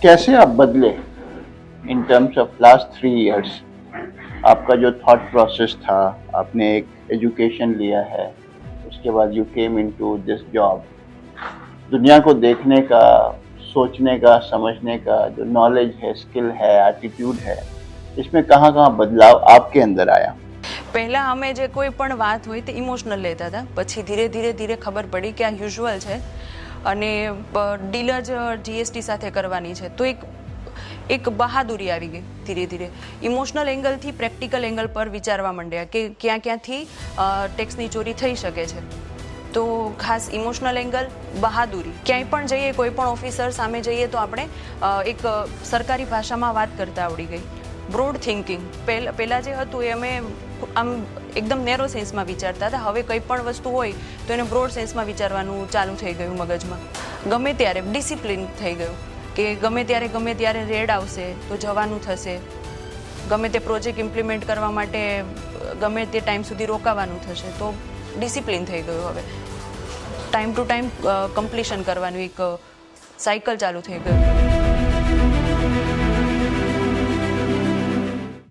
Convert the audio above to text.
कैसे आप बदले in terms of last three years आपका जो थॉट प्रोसेस था आपने एक एजुकेशन लिया है उसके बाद you came into this job दुनिया को देखने का सोचने का समझने का जो नॉलेज है स्किल है एटीट्यूड है इसमें कहाँ कहाँ बदलाव आपके अंदर आया પહેલાં અમે જે કોઈ પણ વાત હોય તે ઇમોશનલ લેતા હતા પછી ધીરે ધીરે ધીરે ખબર પડી કે આ યુઝ્યુઅલ છે અને ડીલર જ જીએસટી સાથે કરવાની છે. તો એક એક બહાદુરી આવી ગઈ ધીરે ધીરે. ઇમોશનલ એંગલથી પ્રેક્ટિકલ એંગલ પર વિચારવા માંડ્યા કે ક્યાં ક્યાંથી ટેક્સની ચોરી થઈ શકે છે. તો ખાસ ઇમોશનલ એંગલ બહાદુરી. ક્યાંય પણ જઈએ, કોઈ પણ ઓફિસર સામે જઈએ તો આપણે એક સરકારી ભાષામાં વાત કરતા આવડી ગઈ. બ્રોડ થિંકિંગ પહેલાં પહેલાં જે હતું એ અમે આમ એકદમ નેરો સેન્સમાં વિચારતા હતા. હવે કંઈ પણ વસ્તુ હોય તો એને બ્રોડ સેન્સમાં વિચારવાનું ચાલુ થઈ ગયું મગજમાં. ગમે ત્યારે ડિસિપ્લિન થઈ ગયું. કે ગમે ત્યારે ગમે ત્યારે રેડ આવશે તો જવાનું થશે. ગમે તે પ્રોજેક્ટ ઇમ્પ્લિમેન્ટ કરવા માટે, ગમે તે ટાઈમ સુધી રોકાવાનું થશે તો ડિસિપ્લિન થઈ ગયું હવે. ટાઈમ ટુ ટાઈમ કમ્પ્લીશન કરવાનું એક સાયકલ ચાલુ થઈ ગયું.